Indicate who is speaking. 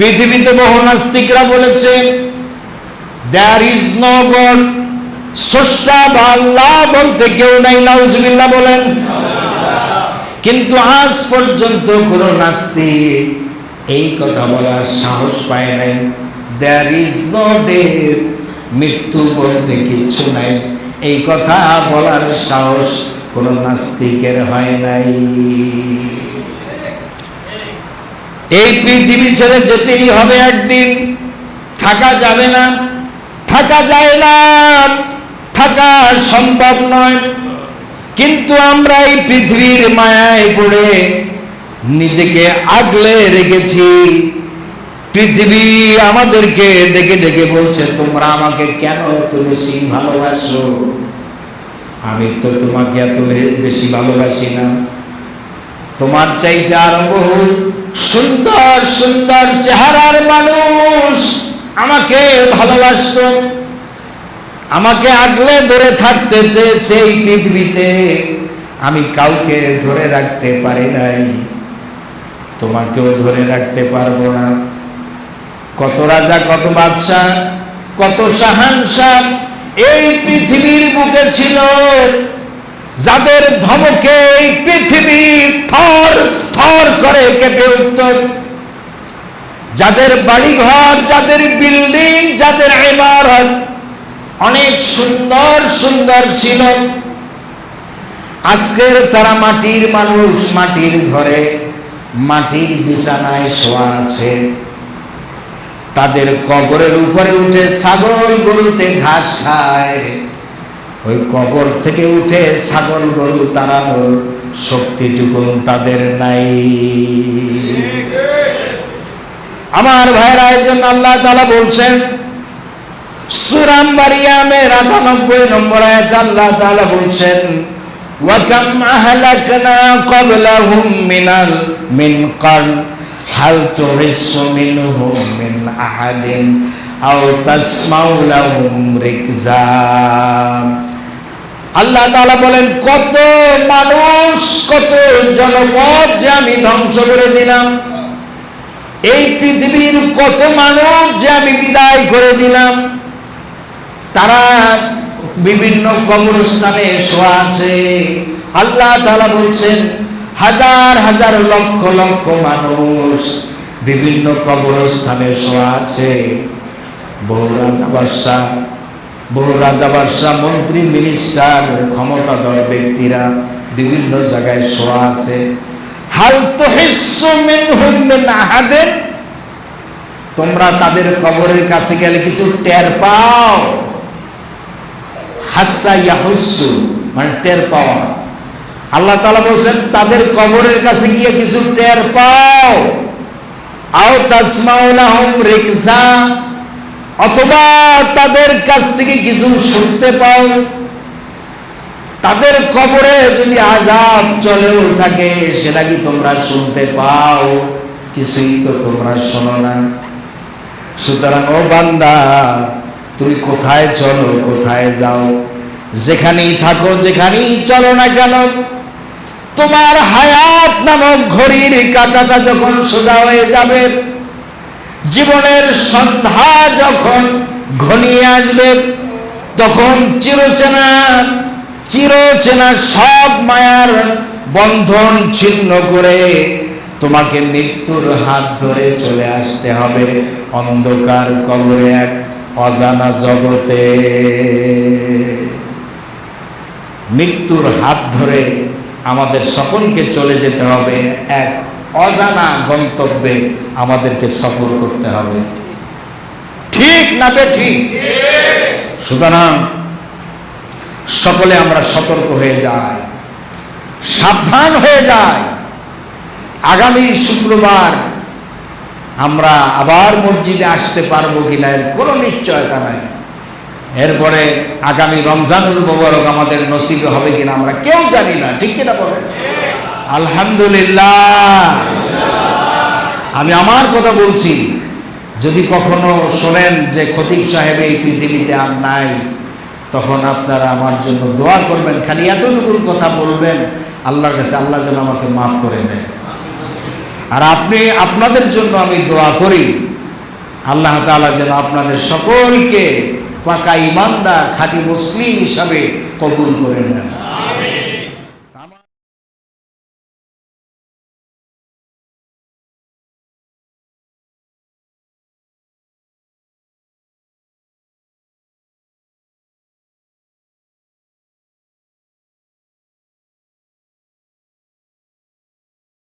Speaker 1: পৃথিবীতে বহু নাস্তিকরা বলেছে দ্যার ইজ নো গড স্রষ্টা বা আল্লাহ বলতে কেউ নাই, নাউজুবিল্লাহ বলেন। কিন্তু আজ পর্যন্ত কোনো নাস্তিক এই কথা বলার সাহস পায় নাই। দ্যার ইজ নো ডেথ মৃত্যু বলতে কিচ্ছু নাই। এই কথা বলার সাহস কোন নাস্তিকের হয় নাই। এই পৃথিবী ছেড়ে যেতেই হবে একদিন। থাকা যাবে না, থাকা যায় না, থাকা সম্ভব নয়। কিন্তু আমরা এই পৃথিবীর মায়ায় পড়ে নিজেকে আগলে রেখেছি। পৃথিবী আমাদেরকে ডেকে ডেকে বলছে, তোমরা আমাকে কেন এত বেশি ভালোবাসো? আমি তো তোমাকে এত বেশি ভালোবাসি না। তোমার চাইতে আরও বহু সুন্দর সুন্দর চেহারার মানুষ আমাকে ভালোবাসতো। আমাকে আগলে ধরে থাকতে চেয়েছে এই পৃথিবীতে। আমি কাউকে ধরে রাখতে পারি নাই। তোমাকেও ধরে রাখতে পারব না। কত রাজা, কত বাদশাহ, কত শাহানশাহ এই পৃথিবীর বুকে ছিল যাদের ধমকে পৃথিবী থর থর করে কেঁপে উঠত। যাদের বাড়িঘর, যাদের বিল্ডিং, যাদের ইমারত অনেক সুন্দর সুন্দর ছিল। আজকের তারা মাটির মানুষ, মাটির ঘরে, মাটির বিছানায় শোয়া আছে। তাদের কবরের উপরে উঠে ছাগল গরুতে ঘাস খায়। ওই কবর থেকে উঠে ছাগল গরু তাড়ানোর শক্তিটুকু তাদের নাই। আমার ভাইয়ের জন্য আল্লাহ তালা বলছেন সুরাম মারিয়ামের আটানব্বই নম্বর আয়াত আল্লাহ তাআলা বলছেন, ওয়াকাম আহলাকনা ক্বাবলাহুম মিনাল মিন কারন, হাল তুহিসসু মিনহুম মিন আহাদিন, আও তাসমাউ লাহুম রিকজা আল্লাহ তাআলা বলেন, কত মানুষ, কত জনপদ যে আমি ধ্বংস করে দিলাম। এই পৃথিবীর কত মানুষ যে আমি বিদায় করে দিলাম। তারা বিভিন্ন কবরস্থানে শোয়া আছে। আল্লাহ তালা বলছেন, হাজার হাজার লক্ষ লক্ষ মানুষ বিভিন্ন কবরস্থানে শোয়া আছে। বহু রাজা বাদশাহ বহু রাজা বাদশাহ, মন্ত্রী মিনিস্টার ক্ষমতাধর ব্যক্তিরা বিভিন্ন জায়গায় শোয়া আছে। হাল তো মিন আহাদের তোমরা তাদের কবরের কাছে গেলে কিছু টের পাও। হাসা ইয়াহুসু মানে টের পাওয়া। আল্লাহ তাআলা বলছেন, তাদের কবরের কাছে গিয়ে কিছু টের পাও। আও তাসমাউলাহুম রিকজা অথবা তাদের কাছ থেকে কিছু শুনতে পাও? তাদের কবরে যদি আজাব চলেও থাকে, সেটা কি তোমরা শুনতে পাও? কিছুই তো তোমরা শোনো না। সুতরাং, ও বান্দা, তুমি কোথায় চলো, কোথায় যাও? যেখানেই থাকো, যেখানেই চলো না কেন? তোমার হায়াত নামক ঘড়ির কাটাটা যখন সোজা হয়ে যাবে জীবনের সন্ধ্যা যখন ঘনিয়ে আসবে, তখন চিরচেনা চিরচেনা সব মায়ার বন্ধন ছিন্ন করে তোমাকে মৃত্যুর হাত ধরে চলে আসতে হবে অন্ধকার কবরে এক অজানা জগতে। মৃত্যুর হাত ধরে আমাদের সকলকে চলে যেতে হবে এক অজানা গন্তব্যে আমাদেরকে সফর করতে হবে। ঠিক না বে ঠিক সুতরাং সকলে আমরা সতর্ক হয়ে যাই, সাবধান হয়ে যাই। আগামী শুক্রবার আমরা আবার মসজিদে আসতে পারব কিনা এর কোনো নিশ্চয়তা নাই। এরপরে আগামী রমজানুল মোবারক আমাদের নসিবে হবে কিনা আমরা কেউ জানি না, ঠিক কিনা বলেন? আলহামদুলিল্লাহ। আমি আমার কথা বলছি, যদি কখনো শোনেন যে খতিব সাহেব এই পৃথিবীতে আর নাই, তখন আপনারা আমার জন্য দোয়া করবেন, খালি এতটুকুর কথা বলবেন, আল্লাহর কাছে আল্লাহ যেন আমাকে মাফ করে দেয়। আর আপনি, আপনাদের জন্য আমি দোয়া করি, আল্লাহ তাআলা যেন আপনাদের সকলকে পাকা ইমানদার খাঁটি মুসলিম হিসাবে কবুল করে নেন।